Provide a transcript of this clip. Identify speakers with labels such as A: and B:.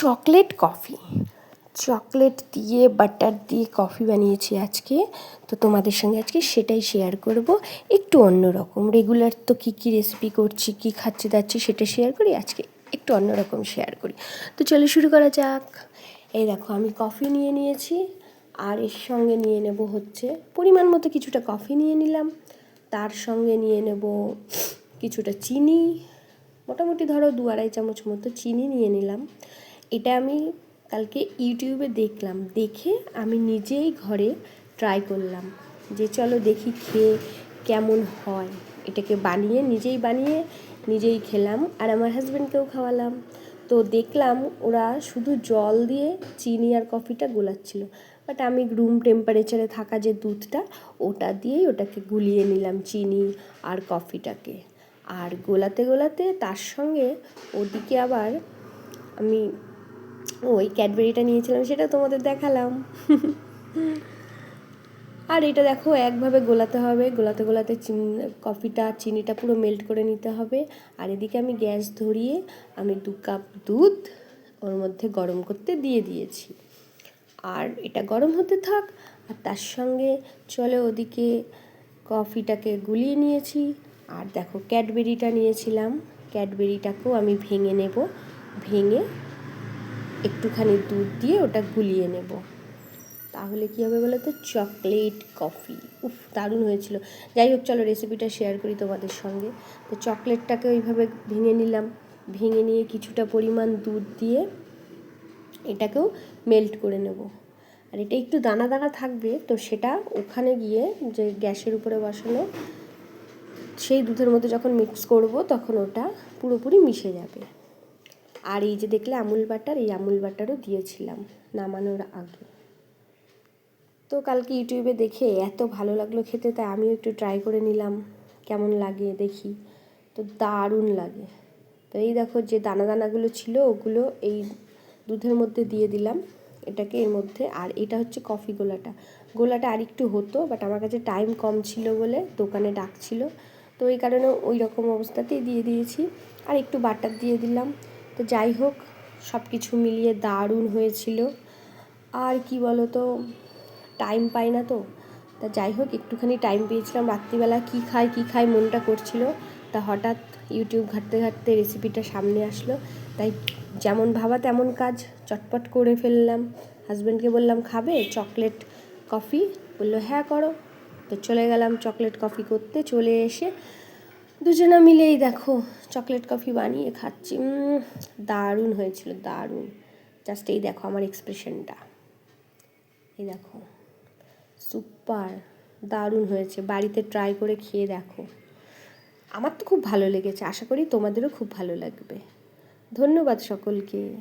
A: Chocolate coffee. Chocolate দিয়ে, butter দিয়ে coffee বানিয়েছি আজকে। তো তোমাদের সঙ্গে আজকে সেটাই শেয়ার করব। একটু অন্যরকম রেগুলার তো কী কী রেসিপি করছি, কী খাচ্ছি, দাচ্ছি সেটা শেয়ার করি। আজকে একটু অন্যরকম শেয়ার করি। তো চলে শুরু করা যাক। এই দেখো, আমি কফি নিয়ে নিয়েছি। আর এর সঙ্গে নিয়ে নেব হচ্ছে পরিমাণ মতো কিছুটা কফি নিয়ে নিলাম। তার সঙ্গে নিয়ে নেব কিছুটা চিনি। মোটামুটি ধরো দু আড়াই চামচ মতো চিনি নিয়ে নিলাম। এটা আমি কালকে ইউটিউবে দেখলাম। দেখে আমি নিজেই ঘরে ট্রাই করলাম যে চলো দেখি খেয়ে কেমন হয়। এটাকে বানিয়ে, নিজেই বানিয়ে নিজেই খেলাম আর আমার হাজব্যান্ডকেও খাওয়ালাম। তো দেখলাম ওরা শুধু জল দিয়ে চিনি আর কফিটা গোলাচ্ছিল। বাট আমি রুম টেম্পারেচারে থাকা যে দুধটা, ওটা দিয়েই ওটাকে গুলিয়ে নিলাম চিনি আর কফিটাকে আর গোলাতে গোলাতে তার সঙ্গে ওদিকে আবার আমি ওই ক্যাডবেরিটা নিয়েছিলাম, সেটা তোমাদের দেখালাম। আর এটা দেখো, একভাবে গোলাতে হবে, গোলাতে গোলাতে কফিটা, চিনিটা পুরো মেল্ট করে নিতে হবে। আর এদিকে আমি গ্যাস ধরিয়ে আমি দু কাপ দুধ ওর মধ্যে গরম করতে দিয়ে দিয়েছি। আর এটা গরম হতে থাক, আর তার সঙ্গে চলে ওদিকে কফিটাকে গুলিয়ে নিয়েছি। আর দেখো, ক্যাডবেরিটা নিয়েছিলাম, ক্যাডবেরিটাকেও আমি ভেঙে নেব। ভেঙে একটুখানি দুধ দিয়ে ওটা গুলিয়ে নেব। তাহলে কী হবে বলো তো? Chocolate coffee. উফ, দারুণ হয়েছিল। যাই হোক, চলো রেসিপিটা শেয়ার করি তোমাদের সঙ্গে। তো চকলেটটাকে ওইভাবে ভেঙে নিলাম। ভেঙে নিয়ে কিছুটা পরিমাণ দুধ দিয়ে এটাকেও মেল্ট করে নেব। আর এটা একটু দানা দানা থাকবে, তো সেটা ওখানে গিয়ে যে গ্যাসের উপরে বসানো, সেই দুধের মধ্যে যখন মিক্স করব, তখন ওটা পুরোপুরি মিশে যাবে। আর এই যে দেখলে আমুল বাটার, এই আমুল বাটারও দিয়েছিলাম নামানোর আগে। তো কালকে ইউটিউবে দেখে এত ভালো লাগল খেতে, তাই আমিও একটু ট্রাই করে নিলাম, কেমন লাগে দেখি। তো দারুণ লাগে। তো এই দেখো যে দানা দানাগুলো ছিল, ওগুলো এই দুধের মধ্যে দিয়ে দিলাম এটাকে এর মধ্যে। আর এটা হচ্ছে কফি গোলাটা। গোলাটা আর একটু হতো বাট আমার কাছে টাইম কম ছিল বলে দোকানে ডাকছিল। তো এই কারণে ওই রকম অবস্থাতেই দিয়ে দিয়েছি। আর একটু বাটার দিয়ে দিলাম। তো যাই হোক সব কিছু মিলিয়ে দারুণ হয়েছিল। আর কি বলো তো টাইম পাই না তো। তা যাই হোক, একটুখানি টাইম পেয়েছিলাম। রাত্রিবেলা কী খাই কী খাই, মনটা করছিল। তা হঠাৎ ইউটিউব ঘাটতে ঘাটতে রেসিপিটা সামনে আসলো। তাই যেমন ভাবা তেমন কাজ চটপট করে ফেললাম। হাজব্যান্ডকে বললাম, খাবে চকলেট কফি বলল হ্যাঁ করো। তো চলে গেলাম চকলেট কফি করতে। চলে এসে দুজনা মিলেই দেখো চকলেট কফি বানিয়ে খাচ্ছি। দারুণ হয়েছিল, দারুণ। জাস্ট এই দেখো আমার এক্সপ্রেশনটা এই দেখো। সুপার দারুণ হয়েছে। বাড়িতে ট্রাই করে খেয়ে দেখো। আমার তো খুব ভালো লেগেছে। আশা করি তোমাদেরও খুব ভালো লাগবে। ধন্যবাদ সকলকে।